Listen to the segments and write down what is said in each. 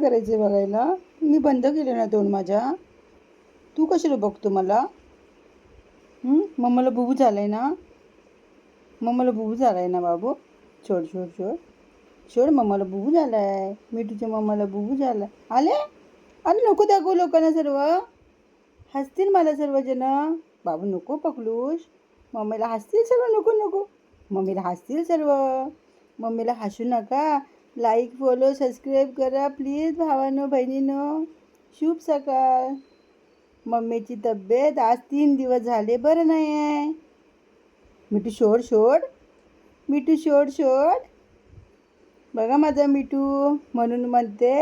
करायचे बघायला? मी बंद केले ना तोंड माझ्या. तू कशाला बघतो मला? हं? मम्माला बुबू झालाय ना? मम्माला बुबू झालाय ना बाबू? छोड छोड छोड. छोड मम्माला बुबू झालाय. मी तुझ्या मम्माला बुबू झाला आले? अरे नको दाखवू लोकांना सर्व. हसतील मला सर्वजण. बाबू नको पकलूश मम्मीला हसतील सर्व? नको नको. मम्मीला हसतील सर्व. मम्मीला हसू नका. लाईक फॉलो सबस्क्राईब करा. प्लीज भावानो बहिणीनो शुभ सकाळ. मम्मीची तब्येत आज तीन दिवस झाले बरं नाही आहे मिठू शोड शोड. मिठू शोड शोड. बघा माझा मिठू म्हणून म्हणते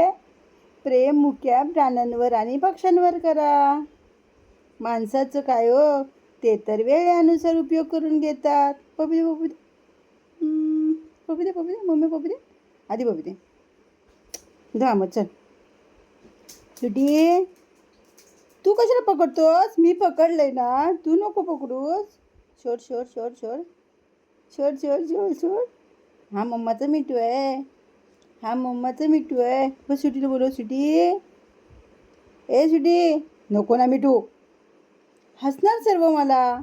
प्रेम मुक्या प्राण्यांवर आणि पक्ष्यांवर करा. माणसाचं काय हो ते तर वेळेनुसार उपयोग करून घेतात. पपी दे पपी दे. पपी दे पपी दे. मम्मी पपी दे. आधी बघू दे. जा मग चल. सुटी तू कशाला पकडतोस? मी पकडलंय ना. तू नको पकडूस. शोर शोर शोर शोर शोर शोर शोर शोर हा मम्माचं मिठू आहे. हा मम्माचं मिठू आहे. बस सुटीला बोलव सुटी. ए सुटी. नको ना मिठू. हसणार सर्व मला.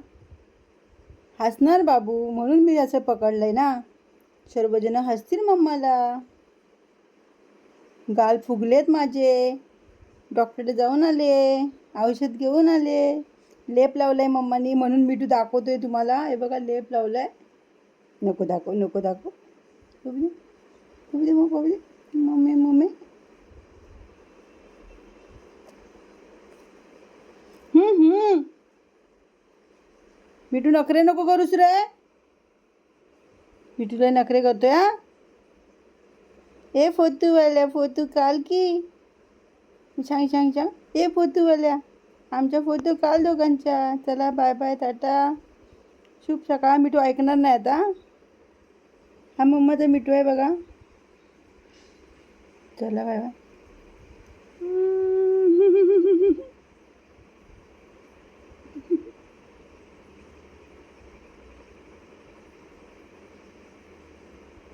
हसणार बाबू म्हणून मी असं पकडलंय ना. सर्वजण हसतील मम्माला. गाल फुगलेत माझे. डॉक्टरकडे जाऊन आले. औषध घेऊन आले. लेप लावला आहे मम्मानी म्हणून मिठू दाखवतोय तुम्हाला. हे बघा लेप लावला आहे नको दाखव नको दाखव. बघू दे बघू दे मग बघू दे मम्मी. मम्मी मिठू नखरे नको करूस रे. मिठूला नखरे करतोय हा ए फोतूवाल्या फोतू काल की सांग सांग सांग ए फोतूवाल्या आमच्या फोटो काल दोघांच्या चला बाय बाय टाटा शुभ सकाळ मिठू ऐकणार नाही आता हा मम्माचा मिठू आहे बघा चला बाय बाय